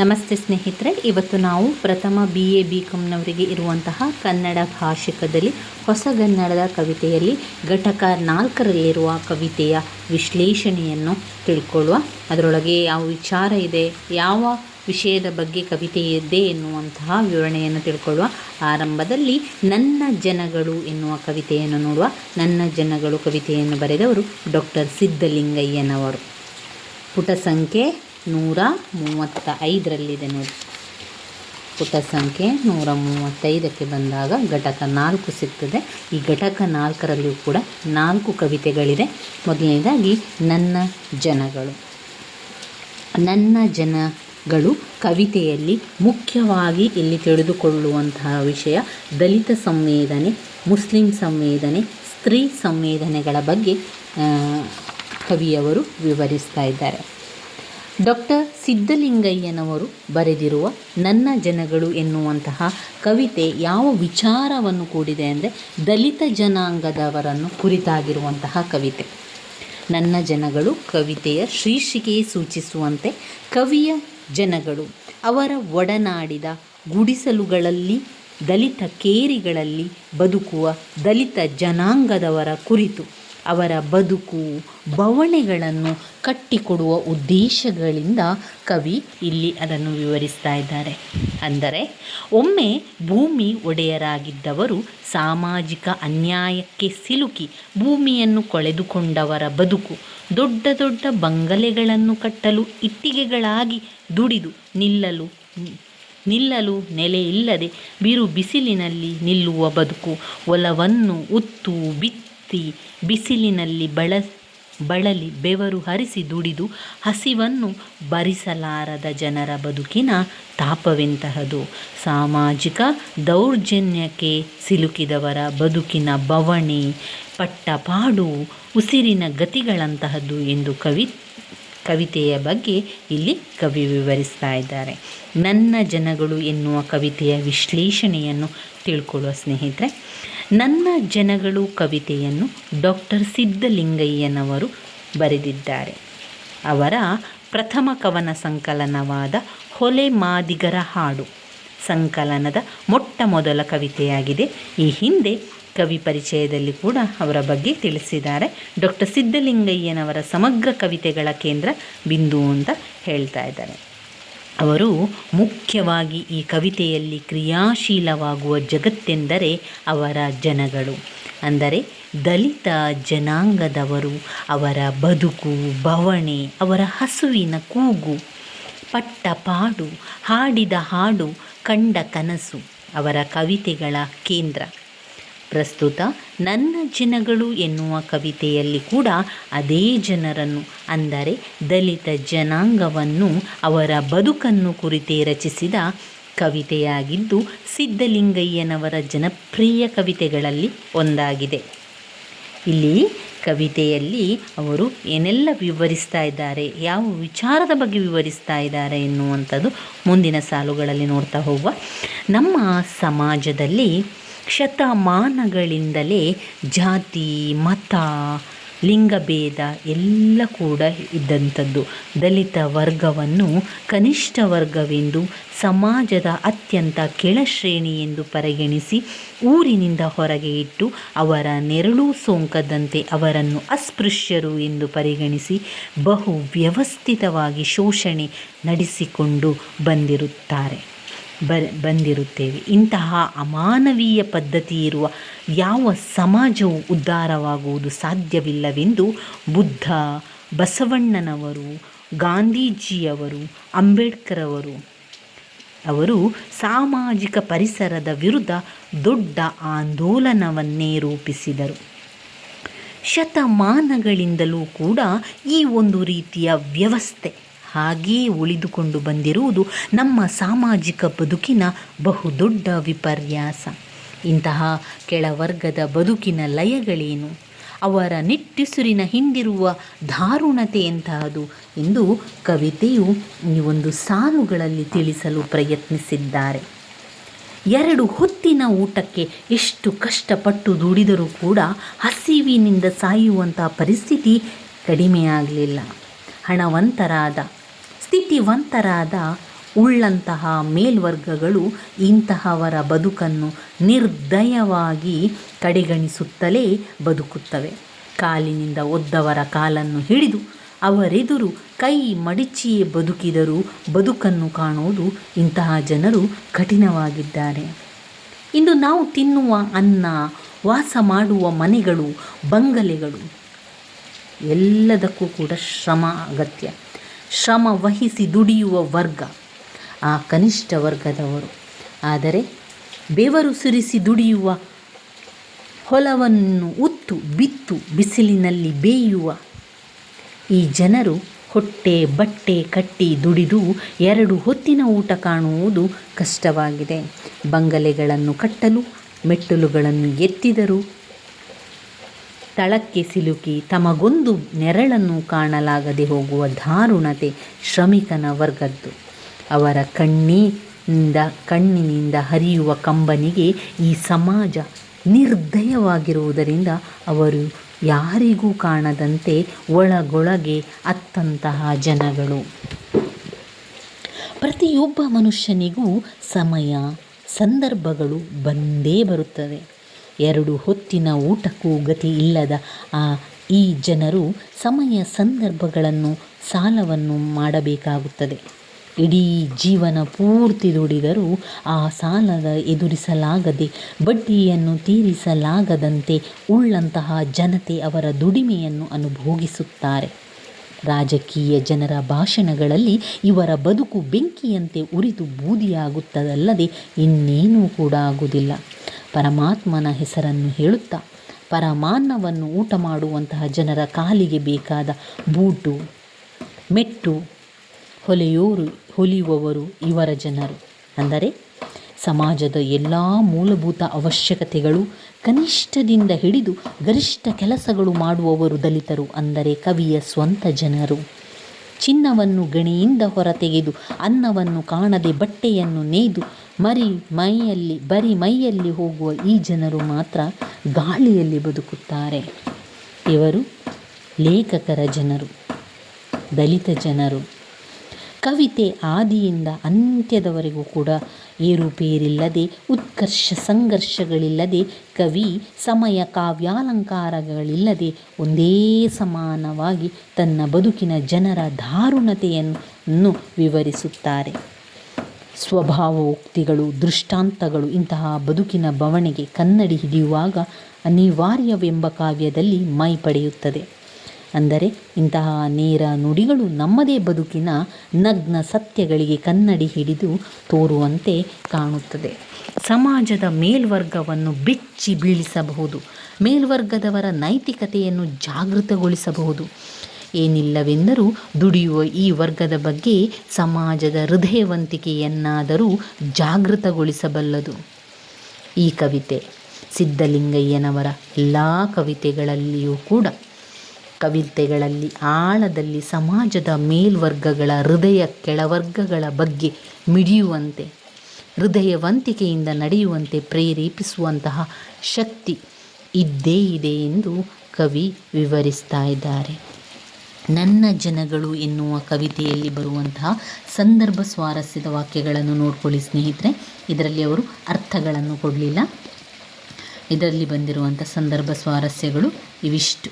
ನಮಸ್ತೆ ಸ್ನೇಹಿತರೆ, ಇವತ್ತು ನಾವು ಪ್ರಥಮ ಬಿ ಎ ಬಿ ಕಾಮ್ನವರಿಗೆ ಇರುವಂತಹ ಕನ್ನಡ ಭಾಷಿಕದಲ್ಲಿ ಹೊಸಗನ್ನಡದ ಕವಿತೆಯಲ್ಲಿ, ಘಟಕ ನಾಲ್ಕರಲ್ಲಿರುವ ಕವಿತೆಯ ವಿಶ್ಲೇಷಣೆಯನ್ನು ತಿಳ್ಕೊಳ್ಳುವ. ಅದರೊಳಗೆ ಯಾವ ವಿಚಾರ ಇದೆ, ಯಾವ ವಿಷಯದ ಬಗ್ಗೆ ಕವಿತೆ ಇದೆ ಎನ್ನುವಂತಹ ವಿವರಣೆಯನ್ನು ತಿಳ್ಕೊಳ್ಳುವ. ಆರಂಭದಲ್ಲಿ, ನನ್ನ ಜನಗಳು ಎನ್ನುವ ಕವಿತೆಯನ್ನು ನೋಡುವ. ನನ್ನ ಜನಗಳು ಕವಿತೆಯನ್ನು ಬರೆದವರು ಡಾಕ್ಟರ್ ಸಿದ್ಧಲಿಂಗಯ್ಯನವರು. ಪುಟ ಸಂಖ್ಯೆ ನೂರ ಮೂವತ್ತ ಐದರಲ್ಲಿದೆ ನೋಡಿ. ಪುಟ ಸಂಖ್ಯೆ ನೂರ ಮೂವತ್ತೈದಕ್ಕೆ ಬಂದಾಗ ಘಟಕ ನಾಲ್ಕು ಸಿಗ್ತದೆ. ಈ ಘಟಕ ನಾಲ್ಕರಲ್ಲಿಯೂ ಕೂಡ ನಾಲ್ಕು ಕವಿತೆಗಳಿದೆ ಮೊದಲನೇದಾಗಿ ನನ್ನ ಜನಗಳು. ನನ್ನ ಜನಗಳು ಕವಿತೆಯಲ್ಲಿ ಮುಖ್ಯವಾಗಿ ಇಲ್ಲಿ ತಿಳಿದುಕೊಳ್ಳುವಂತಹ ವಿಷಯ ದಲಿತ ಸಂವೇದನೆ, ಮುಸ್ಲಿಂ ಸಂವೇದನೆ, ಸ್ತ್ರೀ ಸಂವೇದನೆಗಳ ಬಗ್ಗೆ ಕವಿಯವರು ವಿವರಿಸ್ತಾ ಇದ್ದಾರೆ. ಡಾಕ್ಟರ್ ಸಿದ್ಧಲಿಂಗಯ್ಯನವರು ಬರೆದಿರುವ ನನ್ನ ಜನಗಳು ಎನ್ನುವಂತಹ ಕವಿತೆ ಯಾವ ವಿಚಾರವನ್ನು ಕೂಡಿದೆ ಅಂದರೆ ದಲಿತ ಜನಾಂಗದವರನ್ನು ಕುರಿತಾಗಿರುವಂತಹ ಕವಿತೆ. ನನ್ನ ಜನಗಳು ಕವಿತೆಯ ಶೀರ್ಷಿಕೆಯೇ ಸೂಚಿಸುವಂತೆ ಕವಿಯ ಜನಗಳು ಅವರ ಒಡನಾಡಿದ ಗುಡಿಸಲುಗಳಲ್ಲಿ, ದಲಿತ ಕೇರಿಗಳಲ್ಲಿ ಬದುಕುವ ದಲಿತ ಜನಾಂಗದವರ ಕುರಿತು ಅವರ ಬದುಕು ಬವಣೆಗಳನ್ನು ಕಟ್ಟಿಕೊಡುವ ಉದ್ದೇಶಗಳಿಂದ ಕವಿ ಇಲ್ಲಿ ಅದನ್ನು ವಿವರಿಸ್ತಾ ಇದ್ದಾರೆ. ಅಂದರೆ, ಒಮ್ಮೆ ಭೂಮಿ ಒಡೆಯರಾಗಿದ್ದವರು ಸಾಮಾಜಿಕ ಅನ್ಯಾಯಕ್ಕೆ ಸಿಲುಕಿ ಭೂಮಿಯನ್ನು ಕಳೆದುಕೊಂಡವರ ಬದುಕು ದೊಡ್ಡ ದೊಡ್ಡ ಬಂಗಲೆಗಳನ್ನು ಕಟ್ಟಲು ಇಟ್ಟಿಗೆಗಳಾಗಿ ದುಡಿದು ನಿಲ್ಲಲು ನಿಲ್ಲಲು ನೆಲೆಯಿಲ್ಲದೆ ಬಿರು ಬಿಸಿಲಿನಲ್ಲಿ ನಿಲ್ಲುವ ಬದುಕು ಒಲವನ್ನು ಉತ್ತು ಬಿತ್ತಿ ಬಿಸಿಲಿನಲ್ಲಿ ಬಳ, ಬಳಲಿ ಬೆವರು ಹರಿಸಿ ದುಡಿದು ಹಸಿವನ್ನು ಭರಿಸಲಾರದ ಜನರ ಬದುಕಿನ ತಾಪವೆಂತಹದು. ಸಾಮಾಜಿಕ ದೌರ್ಜನ್ಯಕ್ಕೆ ಸಿಲುಕಿದವರ ಬದುಕಿನ ಬವಣೆ ಪಟ್ಟಪಾಡು ಉಸಿರಿನ ಗತಿಗಳಂತಹದ್ದು ಎಂದು ಕವಿ, ಕವಿತೆಯ ಬಗ್ಗೆ ಇಲ್ಲಿ ಕವಿ ವಿವರಿಸ್ತಾ ಇದ್ದಾರೆ. ನನ್ನ ಜನಗಳು ಎನ್ನುವ ಕವಿತೆಯ ವಿಶ್ಲೇಷಣೆಯನ್ನು ತಿಳ್ಕೊಳ್ಳುವ ಸ್ನೇಹಿತರೆ ನನ್ನ ಜನಗಳು ಕವಿತೆಯನ್ನು ಡಾಕ್ಟರ್ ಸಿದ್ಧಲಿಂಗಯ್ಯನವರು ಬರೆದಿದ್ದಾರೆ. ಅವರ ಪ್ರಥಮ ಕವನ ಸಂಕಲನವಾದ ಹೊಲೆ ಮಾದಿಗರ ಹಾಡು ಸಂಕಲನದ ಮೊಟ್ಟ ಮೊದಲ ಕವಿತೆಯಾಗಿದೆ. ಈ ಹಿಂದೆ ಕವಿ ಪರಿಚಯದಲ್ಲಿ ಕೂಡ ಅವರ ಬಗ್ಗೆ ತಿಳಿಸಿದ್ದಾರೆ. ಡಾಕ್ಟರ್ ಸಿದ್ಧಲಿಂಗಯ್ಯನವರ ಸಮಗ್ರ ಕವಿತೆಗಳ ಕೇಂದ್ರ ಬಿಂದು ಅಂತ ಹೇಳ್ತಾ ಇದ್ದಾರೆ. ಅವರು ಮುಖ್ಯವಾಗಿ ಈ ಕವಿತೆಯಲ್ಲಿ ಕ್ರಿಯಾಶೀಲವಾಗುವ ಜಗತ್ತೆಂದರೆ ಅವರ ಜನಗಳು. ಅಂದರೆ ದಲಿತ ಜನಾಂಗದವರು, ಅವರ ಬದುಕು, ಬವಣೆ, ಅವರ ಹಸುವಿನ ಕೂಗು, ಪಟ್ಟ ಪಾಡು, ಹಾಡಿದ ಹಾಡು, ಕಂಡ ಕನಸು, ಅವರ ಕವಿತೆಗಳ ಕೇಂದ್ರ. ಪ್ರಸ್ತುತ ನನ್ನ ಜನಗಳು ಎನ್ನುವ ಕವಿತೆಯಲ್ಲಿ ಕೂಡ ಅದೇ ಜನರನ್ನು, ಅಂದರೆ ದಲಿತ ಜನಾಂಗವನ್ನು, ಅವರ ಬದುಕನ್ನು ಕುರಿತೇ ರಚಿಸಿದ ಕವಿತೆಯಾಗಿದ್ದು ಸಿದ್ಧಲಿಂಗಯ್ಯನವರ ಜನಪ್ರಿಯ ಕವಿತೆಗಳಲ್ಲಿ ಒಂದಾಗಿದೆ. ಇಲ್ಲಿ ಕವಿತೆಯಲ್ಲಿ ಅವರು ಏನೆಲ್ಲ ವಿವರಿಸ್ತಾ ಇದ್ದಾರೆ, ಯಾವ ವಿಚಾರದ ಬಗ್ಗೆ ವಿವರಿಸ್ತಾ ಇದ್ದಾರೆ ಎನ್ನುವಂಥದ್ದು ಮುಂದಿನ ಸಾಲುಗಳಲ್ಲಿ ನೋಡ್ತಾ ಹೋಗುವ. ನಮ್ಮ ಸಮಾಜದಲ್ಲಿ ಶತಮಾನಗಳಿಂದಲೇ ಜಾತಿ, ಮತ, ಲಿಂಗಭೇದ ಎಲ್ಲ ಕೂಡ ಇದ್ದಂಥದ್ದು. ದಲಿತ ವರ್ಗವನ್ನು ಕನಿಷ್ಠ ವರ್ಗವೆಂದು ಸಮಾಜದ ಅತ್ಯಂತ ಕೆಳಶ್ರೇಣಿ ಎಂದು ಪರಿಗಣಿಸಿ ಊರಿನಿಂದ ಹೊರಗೆ ಇಟ್ಟು ಅವರ ನೆರಳು ಸೋಂಕದಂತೆ ಅವರನ್ನು ಅಸ್ಪೃಶ್ಯರು ಎಂದು ಪರಿಗಣಿಸಿ ಬಹು ವ್ಯವಸ್ಥಿತವಾಗಿ ಶೋಷಣೆ ನಡೆಸಿಕೊಂಡು ಬಂದಿರುತ್ತಾರೆ. ಬ, ಬಂದಿರುತ್ತೇವೆ. ಇಂತಹ ಅಮಾನವೀಯ ಪದ್ಧತಿ ಇರುವ ಯಾವ ಸಮಾಜವು ಉದ್ಧಾರವಾಗುವುದು ಸಾಧ್ಯವಿಲ್ಲವೆಂದು ಬುದ್ಧ, ಬಸವಣ್ಣನವರು, ಗಾಂಧೀಜಿಯವರು ಅಂಬೇಡ್ಕರ್ ಅವರು ಅವರು ಸಾಮಾಜಿಕ ಪರಿಸರದ ವಿರುದ್ಧ ದೊಡ್ಡ ಆಂದೋಲನವನ್ನೇ ರೂಪಿಸಿದರು. ಶತಮಾನಗಳಿಂದಲೂ ಕೂಡ ಈ ಒಂದು ರೀತಿಯ ವ್ಯವಸ್ಥೆ ಹಾಗೆಯೇ ಉಳಿದುಕೊಂಡು ಬಂದಿರುವುದು ನಮ್ಮ ಸಾಮಾಜಿಕ ಬದುಕಿನ ಬಹುದೊಡ್ಡ ವಿಪರ್ಯಾಸ. ಇಂತಹ ಕೆಳವರ್ಗದ ಬದುಕಿನ ಲಯಗಳೇನು? ಅವರ ನಿಟ್ಟುಸಿರಿನ ಹಿಂದಿರುವ ದಾರುಣತೆ ಎಂತಹದು? ಎಂದು ಕವಿತೆಯು ಈ ಒಂದು ಸಾಲುಗಳಲ್ಲಿ ತಿಳಿಸಲು ಪ್ರಯತ್ನಿಸಿದ್ದಾರೆ. ಎರಡು ಹೊತ್ತಿನ ಊಟಕ್ಕೆ ಎಷ್ಟು ಕಷ್ಟಪಟ್ಟು ದುಡಿದರೂ ಕೂಡ ಹಸಿವಿನಿಂದ ಸಾಯುವಂಥ ಪರಿಸ್ಥಿತಿ ಕಡಿಮೆಯಾಗಲಿಲ್ಲ. ಹಣವಂತರಾದ ಸ್ಥಿತಿವಂತರಾದ ಉಳ್ಳಂತಹ ಮೇಲ್ವರ್ಗಗಳು ಇಂತಹವರ ಬದುಕನ್ನು ನಿರ್ದಯವಾಗಿ ಕಡೆಗಣಿಸುತ್ತಲೇ ಬದುಕುತ್ತವೆ. ಕಾಲಿನಿಂದ ಒದ್ದವರ ಕಾಲನ್ನು ಹಿಡಿದು ಅವರೆದುರು ಕೈ ಮಡಿಚಿಯೇ ಬದುಕಿದರೂ ಬದುಕನ್ನು ಕಾಣುವುದು ಇಂತಹ ಜನರು ಕಠಿಣವಾಗಿದ್ದಾರೆ. ಇಂದು ನಾವು ತಿನ್ನುವ ಅನ್ನ, ವಾಸ ಮಾಡುವ ಮನೆಗಳು, ಬಂಗಲೆಗಳು, ಎಲ್ಲದಕ್ಕೂ ಕೂಡ ಶ್ರಮ ಅಗತ್ಯ. ಶ್ರಮ ವಹಿಸಿ ದುಡಿಯುವ ವರ್ಗ, ಆ ಕನಿಷ್ಠ ವರ್ಗದವರು. ಆದರೆ ಬೆವರು ಸುರಿಸಿ ದುಡಿಯುವ ಹೊಲವನ್ನು ಉತ್ತು ಬಿತ್ತು ಬಿಸಿಲಿನಲ್ಲಿ ಬೇಯುವ, ಈ ಜನರು ಹೊಟ್ಟೆ ಬಟ್ಟೆ ಕಟ್ಟಿ ದುಡಿದು ಎರಡು ಹೊತ್ತಿನ ಊಟ ಕಾಣುವುದು ಕಷ್ಟವಾಗಿದೆ. ಬಂಗಲೆಗಳನ್ನು ಕಟ್ಟಲು, ಮೆಟ್ಟಲುಗಳನ್ನು ಎತ್ತಿದರು ತಳಕ್ಕೆ ಸಿಲುಕಿ ತಮಗೊಂದು ನೆರಳನ್ನು ಕಾಣಲಾಗದೆ ಹೋಗುವ ದಾರುಣತೆ ಶ್ರಮಿಕನ ವರ್ಗದ್ದು. ಅವರ ಕಣ್ಣಿನಿಂದ ಕಣ್ಣಿನಿಂದ ಹರಿಯುವ ಕಂಬನಿಗೆ ಈ ಸಮಾಜ ನಿರ್ದಯವಾಗಿರುವುದರಿಂದ ಅವರು ಯಾರಿಗೂ ಕಾಣದಂತೆ ಒಳಗೊಳಗೆ ಅತ್ತಂತಹ ಜನಗಳು. ಪ್ರತಿಯೊಬ್ಬ ಮನುಷ್ಯನಿಗೂ ಸಮಯ, ಸಂದರ್ಭಗಳು ಬಂದೇ ಬರುತ್ತದೆ ಎರಡು ಹೊತ್ತಿನ ಊಟಕ್ಕೂ ಗತಿ ಇಲ್ಲದ ಆ ಈ ಜನರು ಸಮಯ ಸಂದರ್ಭಗಳನ್ನು, ಸಾಲವನ್ನು ಮಾಡಬೇಕಾಗುತ್ತದೆ. ಇಡೀ ಜೀವನ ಪೂರ್ತಿ ದುಡಿದರೂ ಆ ಸಾಲದ ಎದುರಿಸಲಾಗದೆ, ಬಡ್ಡಿಯನ್ನು ತೀರಿಸಲಾಗದಂತೆ ಉಳ್ಳಂತಹ ಜನತೆ ಅವರ ದುಡಿಮೆಯನ್ನು ಅನುಭೋಗಿಸುತ್ತಾರೆ. ರಾಜಕೀಯ ಜನರ ಭಾಷಣಗಳಲ್ಲಿ ಇವರ ಬದುಕು ಬೆಂಕಿಯಂತೆ ಉರಿದು ಬೂದಿಯಾಗುತ್ತದಲ್ಲದೆ ಇನ್ನೇನೂ ಕೂಡ ಆಗುವುದಿಲ್ಲ. ಪರಮಾತ್ಮನ ಹೆಸರನ್ನು ಹೇಳುತ್ತಾ ಪರಮಾನ್ನವನ್ನು ಊಟ ಮಾಡುವಂತಹ ಜನರ ಕಾಲಿಗೆ ಬೇಕಾದ ಬೂಟು, ಮೆಟ್ಟು, ಹೊಲೆಯೋರು, ಹೊಲಿಯುವವರು ಇವರ ಜನರು. ಅಂದರೆ ಸಮಾಜದ ಎಲ್ಲ ಮೂಲಭೂತ ಅವಶ್ಯಕತೆಗಳು ಕನಿಷ್ಠದಿಂದ ಹಿಡಿದು ಗರಿಷ್ಠ ಕೆಲಸಗಳು ಮಾಡುವವರು ದಲಿತರು, ಅಂದರೆ ಕವಿಯ ಸ್ವಂತ ಜನರು. ಚಿನ್ನವನ್ನು ಗಣಿಯಿಂದ ಹೊರತೆಗೆದು, ಅನ್ನವನ್ನು ಕಾಣದೆ ಬಟ್ಟೆಯನ್ನು ನೇಯ್ದು ಮರಿ ಮೈಯಲ್ಲಿ, ಬರಿ ಮೈಯಲ್ಲಿ ಹೋಗುವ ಈ ಜನರು ಮಾತ್ರ ಗಾಳಿಯಲ್ಲಿ ಬದುಕುತ್ತಾರೆ. ಇವರು ಲೇಖಕರ ಜನರು, ದಲಿತ ಜನರು. ಕವಿತೆ ಆದಿಯಿಂದ ಅಂತ್ಯದವರೆಗೂ ಕೂಡ ಏರುಪೇರಿಲ್ಲದೆ ಉತ್ಕರ್ಷ ಸಂಘರ್ಷಗಳಿಲ್ಲದೆ, ಕವಿ ಸಮಯ ಕಾವ್ಯಾಲಂಕಾರಗಳಿಲ್ಲದೆ ಒಂದೇ ಸಮಾನವಾಗಿ ತನ್ನ ಬದುಕಿನ ಜನರ ದಾರುಣತೆಯನ್ನು ವಿವರಿಸುತ್ತಾರೆ. ಸ್ವಭಾವೋಕ್ತಿಗಳು, ದೃಷ್ಟಾಂತಗಳು ಇಂತಹ ಬದುಕಿನ ಬವಣೆಗೆ ಕನ್ನಡಿ ಹಿಡಿಯುವಾಗ ಅನಿವಾರ್ಯವೆಂಬ ಕಾವ್ಯದಲ್ಲಿ ಮೈ ಪಡೆಯುತ್ತದೆ. ಅಂದರೆ ಇಂತಹ ನೇರ ನುಡಿಗಳು ನಮ್ಮದೇ ಬದುಕಿನ ನಗ್ನ ಸತ್ಯಗಳಿಗೆ ಕನ್ನಡಿ ಹಿಡಿದು ತೋರುವಂತೆ ಕಾಣುತ್ತದೆ. ಸಮಾಜದ ಮೇಲ್ವರ್ಗವನ್ನು ಬಿಚ್ಚಿ ಬೀಳಿಸಬಹುದು. ಮೇಲ್ವರ್ಗದವರ ನೈತಿಕತೆಯನ್ನು ಜಾಗೃತಗೊಳಿಸಬಹುದು. ಏನಿಲ್ಲವೆಂದರೂ ದುಡಿಯುವ ಈ ವರ್ಗದ ಬಗ್ಗೆ ಸಮಾಜದ ಹೃದಯವಂತಿಕೆಯನ್ನಾದರೂ ಜಾಗೃತಗೊಳಿಸಬಲ್ಲದು. ಈ ಕವಿತೆ ಸಿದ್ಧಲಿಂಗಯ್ಯನವರ ಎಲ್ಲ ಕವಿತೆಗಳಲ್ಲಿಯೂ ಕೂಡ ಕವಿತೆಗಳಲ್ಲಿ ಆಳದಲ್ಲಿ ಸಮಾಜದ ಮೇಲ್ವರ್ಗಗಳ ಹೃದಯ ಕೆಳವರ್ಗಗಳ ಬಗ್ಗೆ ಮಿಡಿಯುವಂತೆ, ಹೃದಯವಂತಿಕೆಯಿಂದ ನಡೆಯುವಂತೆ ಪ್ರೇರೇಪಿಸುವಂತಹ ಶಕ್ತಿ ಇದ್ದೇ ಇದೆ ಎಂದು ಕವಿ ವಿವರಿಸ್ತಾ ಇದ್ದಾರೆ. ನನ್ನ ಜನಗಳು ಎನ್ನುವ ಕವಿತೆಯಲ್ಲಿ ಬರುವಂತಹ ಸಂದರ್ಭ ಸ್ವಾರಸ್ಯದ ವಾಕ್ಯಗಳನ್ನು ನೋಡ್ಕೊಳ್ಳಿ ಸ್ನೇಹಿತರೆ. ಇದರಲ್ಲಿ ಅವರು ಅರ್ಥಗಳನ್ನು ಕೊಡಲಿಲ್ಲ. ಇದರಲ್ಲಿ ಬಂದಿರುವಂಥ ಸಂದರ್ಭ ಸ್ವಾರಸ್ಯಗಳು ಇವಿಷ್ಟು.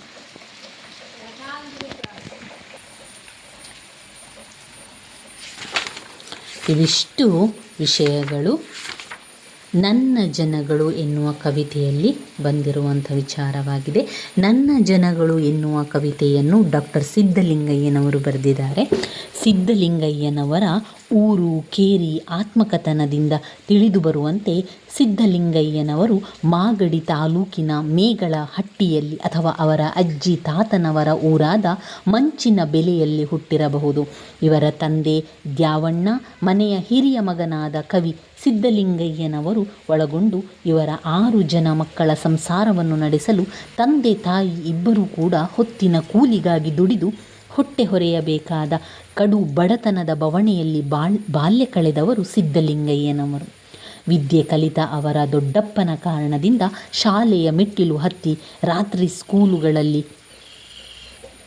ಇವಿಷ್ಟು ವಿಷಯಗಳು ನನ್ನ ಜನಗಳು ಎನ್ನುವ ಕವಿತೆಯಲ್ಲಿ ಬಂದಿರುವಂಥ ವಿಚಾರವಾಗಿದೆ. ನನ್ನ ಜನಗಳು ಎನ್ನುವ ಕವಿತೆಯನ್ನು ಡಾಕ್ಟರ್ ಸಿದ್ಧಲಿಂಗಯ್ಯನವರು ಬರೆದಿದ್ದಾರೆ. ಸಿದ್ಧಲಿಂಗಯ್ಯನವರ ಊರು ಕೇರಿ ಆತ್ಮಕಥನದಿಂದ ತಿಳಿದು ಬರುವಂತೆ ಸಿದ್ಧಲಿಂಗಯ್ಯನವರು ಮಾಗಡಿ ತಾಲೂಕಿನ ಮೇಗಳ ಹಟ್ಟಿಯಲ್ಲಿ ಅಥವಾ ಅವರ ಅಜ್ಜಿ ತಾತನವರ ಊರಾದ ಮಂಚಿನ ಬೆಲೆಯಲ್ಲಿ ಹುಟ್ಟಿರಬಹುದು. ಇವರ ತಂದೆ ದ್ಯಾವಣ್ಣ, ಮನೆಯ ಹಿರಿಯ ಮಗನಾದ ಕವಿ ಸಿದ್ಧಲಿಂಗಯ್ಯನವರು ಒಳಗೊಂಡು ಇವರ ಆರು ಜನ ಮಕ್ಕಳ ಸಂಸಾರವನ್ನು ನಡೆಸಲು ತಂದೆ ತಾಯಿ ಇಬ್ಬರೂ ಕೂಡ ಹೊತ್ತಿನ ಕೂಲಿಗಾಗಿ ದುಡಿದು ಹೊಟ್ಟೆ ಹೊರೆಯಬೇಕಾದ ಕಡು ಬಡತನದ ಬವಣೆಯಲ್ಲಿ ಬಾಳ್ ಬಾಲ್ಯ ಕಳೆದವರು ಸಿದ್ಧಲಿಂಗಯ್ಯನವರು. ವಿದ್ಯೆ ಕಲಿತ ಅವರ ದೊಡ್ಡಪ್ಪನ ಕಾರಣದಿಂದ ಶಾಲೆಯ ಮೆಟ್ಟಿಲು ಹತ್ತಿ ರಾತ್ರಿ ಸ್ಕೂಲುಗಳಲ್ಲಿ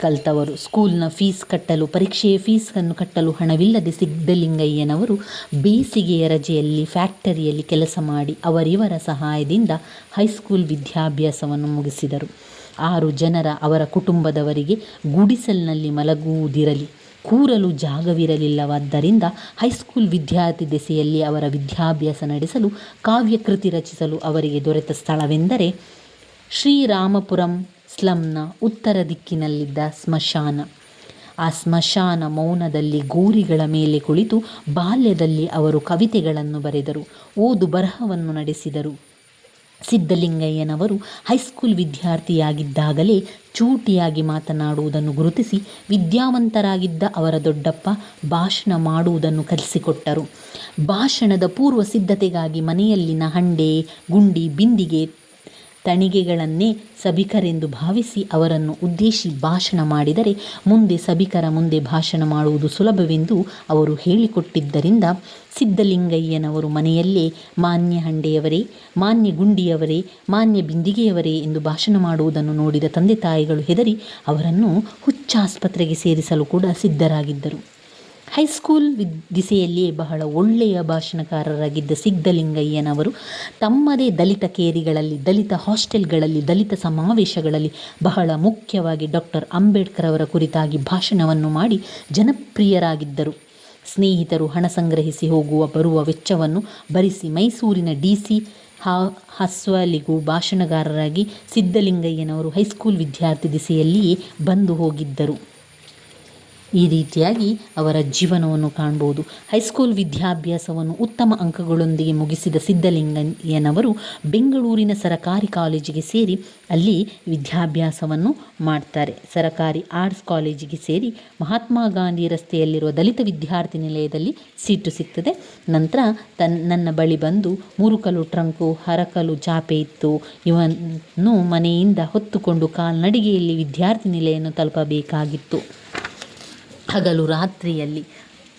ಕಲ್ತವರು. ಸ್ಕೂಲ್ನ ಫೀಸ್ ಕಟ್ಟಲು ಪರೀಕ್ಷೆಯ ಫೀಸನ್ನು ಕಟ್ಟಲು ಹಣವಿಲ್ಲದೆ ಸಿದ್ದಲಿಂಗಯ್ಯನವರು ಬೇಸಿಗೆಯ ರಜೆಯಲ್ಲಿ ಫ್ಯಾಕ್ಟರಿಯಲ್ಲಿ ಕೆಲಸ ಮಾಡಿ ಅವರಿವರ ಸಹಾಯದಿಂದ ಹೈಸ್ಕೂಲ್ ವಿದ್ಯಾಭ್ಯಾಸವನ್ನು ಮುಗಿಸಿದರು. ಆರು ಜನರ ಅವರ ಕುಟುಂಬದವರಿಗೆ ಗುಡಿಸಲಿನಲ್ಲಿ ಮಲಗುವುದಿರಲಿ, ಕೂರಲು ಜಾಗವಿರಲಿಲ್ಲವಾದ್ದರಿಂದ ಹೈಸ್ಕೂಲ್ ವಿದ್ಯಾರ್ಥಿ ದೆಸೆಯಲ್ಲಿ ಅವರ ವಿದ್ಯಾಭ್ಯಾಸ ನಡೆಸಲು ಕಾವ್ಯಕೃತಿ ರಚಿಸಲು ಅವರಿಗೆ ದೊರೆತ ಸ್ಥಳವೆಂದರೆ ಶ್ರೀರಾಮಪುರಂ ಸ್ಲಂನ ಉತ್ತರ ದಿಕ್ಕಿನಲ್ಲಿದ್ದ ಸ್ಮಶಾನ. ಆ ಸ್ಮಶಾನ ಮೌನದಲ್ಲಿ ಗೋರಿಗಳ ಮೇಲೆ ಕುಳಿತು ಬಾಲ್ಯದಲ್ಲಿ ಅವರು ಕವಿತೆಗಳನ್ನು ಬರೆದರು, ಓದು ಬರಹವನ್ನು ನಡೆಸಿದರು. ಸಿದ್ದಲಿಂಗಯ್ಯನವರು ಹೈಸ್ಕೂಲ್ ವಿದ್ಯಾರ್ಥಿಯಾಗಿದ್ದಾಗಲೇ ಚೂಟಿಯಾಗಿ ಮಾತನಾಡುವುದನ್ನು ಗುರುತಿಸಿ ವಿದ್ಯಾವಂತರಾಗಿದ್ದ ಅವರ ದೊಡ್ಡಪ್ಪ ಭಾಷಣ ಮಾಡುವುದನ್ನು ಕಲಿಸಿಕೊಟ್ಟರು. ಭಾಷಣದ ಪೂರ್ವ ಸಿದ್ಧತೆಗಾಗಿ ಮನೆಯಲ್ಲಿನ ಹಂಡೆ, ಗುಂಡಿ, ಬಿಂದಿಗೆ ತಣಿಗೆಗಳನ್ನೇ ಸಭಿಕರೆಂದು ಭಾವಿಸಿ ಅವರನ್ನು ಉದ್ದೇಶಿ ಭಾಷಣ ಮಾಡಿದರೆ ಮುಂದೆ ಸಭಿಕರ ಮುಂದೆ ಭಾಷಣ ಮಾಡುವುದು ಸುಲಭವೆಂದು ಅವರು ಹೇಳಿಕೊಟ್ಟಿದ್ದರಿಂದ ಸಿದ್ದಲಿಂಗಯ್ಯನವರು ಮನೆಯಲ್ಲೇ ಮಾನ್ಯ ಹಂಡೆಯವರೇ, ಮಾನ್ಯ ಗುಂಡಿಯವರೇ, ಮಾನ್ಯ ಬಿಂದಿಗೆಯವರೇ ಎಂದು ಭಾಷಣ ಮಾಡುವುದನ್ನು ನೋಡಿದ ತಂದೆ ತಾಯಿಗಳು ಹೆದರಿ ಅವರನ್ನು ಹುಚ್ಚಾಸ್ಪತ್ರೆಗೆ ಸೇರಿಸಲು ಕೂಡ ಸಿದ್ಧರಾಗಿದ್ದರು. ಹೈಸ್ಕೂಲ್ ವಿದ್, ದಿಸೆಯಲ್ಲಿಯೇ ಬಹಳ ಒಳ್ಳೆಯ ಭಾಷಣಕಾರರಾಗಿದ್ದ ಸಿದ್ಧಲಿಂಗಯ್ಯನವರು ತಮ್ಮದೇ ದಲಿತ ಕೇರಿಗಳಲ್ಲಿ, ದಲಿತ ಹಾಸ್ಟೆಲ್ಗಳಲ್ಲಿ, ದಲಿತ ಸಮಾವೇಶಗಳಲ್ಲಿ ಬಹಳ ಮುಖ್ಯವಾಗಿ ಡಾಕ್ಟರ್ ಅಂಬೇಡ್ಕರ್ ಅವರ ಕುರಿತಾಗಿ ಭಾಷಣವನ್ನು ಮಾಡಿ ಜನಪ್ರಿಯರಾಗಿದ್ದರು. ಸ್ನೇಹಿತರು ಹಣ ಸಂಗ್ರಹಿಸಿ ಹೋಗುವ, ಬರುವ ವೆಚ್ಚವನ್ನು ಭರಿಸಿ ಮೈಸೂರಿನ ಡಿ ಸಿ ಹಾ, ಹಸ್ವಲಿಗೂ ಭಾಷಣಗಾರರಾಗಿ ಸಿದ್ದಲಿಂಗಯ್ಯನವರು ಹೈಸ್ಕೂಲ್ ವಿದ್ಯಾರ್ಥಿ ದಿಸೆಯಲ್ಲಿಯೇ ಬಂದು ಹೋಗಿದ್ದರು. ಈ ರೀತಿಯಾಗಿ ಅವರ ಜೀವನವನ್ನು ಕಾಣ್ಬೋದು. ಹೈಸ್ಕೂಲ್ ವಿದ್ಯಾಭ್ಯಾಸವನ್ನು ಉತ್ತಮ ಅಂಕಗಳೊಂದಿಗೆ ಮುಗಿಸಿದ ಸಿದ್ದಲಿಂಗಯ್ಯನವರು ಬೆಂಗಳೂರಿನ ಸರಕಾರಿ ಕಾಲೇಜಿಗೆ ಸೇರಿ ಅಲ್ಲಿ ವಿದ್ಯಾಭ್ಯಾಸವನ್ನು ಮಾಡ್ತಾರೆ. ಸರಕಾರಿ ಆರ್ಟ್ಸ್ ಕಾಲೇಜಿಗೆ ಸೇರಿ ಮಹಾತ್ಮ ಗಾಂಧಿ ರಸ್ತೆಯಲ್ಲಿರುವ ದಲಿತ ವಿದ್ಯಾರ್ಥಿ ನಿಲಯದಲ್ಲಿ ಸೀಟು ಸಿಗ್ತದೆ. ನಂತರ ತನ್ ನನ್ನ ಬಳಿ ಬಂದು ಮುರುಕಲು ಟ್ರಂಕು, ಹರಕಲು ಚಾಪೆ ಇತ್ತು. ಇವನ್ನು ಮನೆಯಿಂದ ಹೊತ್ತುಕೊಂಡು ಕಾಲ್ನಡಿಗೆಯಲ್ಲಿ ವಿದ್ಯಾರ್ಥಿ ನಿಲಯವನ್ನು ತಲುಪಬೇಕಾಗಿತ್ತು. ಹಗಲು ರಾತ್ರಿಯಲ್ಲಿ,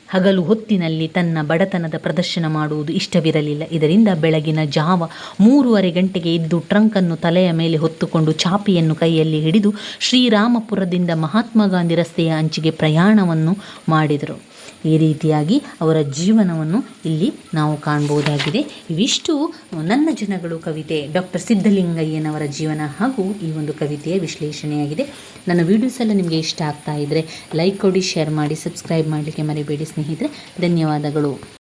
ಹಗಲು ಹೊತ್ತಿನಲ್ಲಿ ತನ್ನ ಬಡತನದ ಪ್ರದರ್ಶನ ಮಾಡುವುದು ಇಷ್ಟವಿರಲಿಲ್ಲ. ಇದರಿಂದ ಬೆಳಗಿನ ಜಾವ ಮೂರುವರೆ ಗಂಟೆಗೆ ಇದ್ದು ಟ್ರಂಕನ್ನು ತಲೆಯ ಮೇಲೆ ಹೊತ್ತುಕೊಂಡು ಚಾಪಿಯನ್ನು ಕೈಯಲ್ಲಿ ಹಿಡಿದು ಶ್ರೀರಾಮಪುರದಿಂದ ಮಹಾತ್ಮ ಗಾಂಧಿ ರಸ್ತೆಯ ಅಂಚಿಗೆ ಪ್ರಯಾಣವನ್ನು ಮಾಡಿದರು. ಈ ರೀತಿಯಾಗಿ ಅವರ ಜೀವನವನ್ನು ಇಲ್ಲಿ ನಾವು ಕಾಣ್ಬೋದಾಗಿದೆ ಇವಿಷ್ಟು ನನ್ನ ಜನಗಳು ಕವಿತೆ, ಡಾಕ್ಟರ್ ಸಿದ್ಧಲಿಂಗಯ್ಯನವರ ಜೀವನ ಹಾಗೂ ಈ ಒಂದು ಕವಿತೆಯ ವಿಶ್ಲೇಷಣೆಯಾಗಿದೆ. ನನ್ನ ವೀಡಿಯೋಸ್ ಎಲ್ಲ ನಿಮಗೆ ಇಷ್ಟ ಆಗ್ತಾ ಇದ್ದರೆ ಲೈಕ್ ಕೊಡಿ ಶೇರ್ ಮಾಡಿ ಸಬ್ಸ್ಕ್ರೈಬ್ ಮಾಡಲಿಕ್ಕೆ ಮರಿಬೇಡಿ ಸ್ನೇಹಿತರೆ. ಧನ್ಯವಾದಗಳು.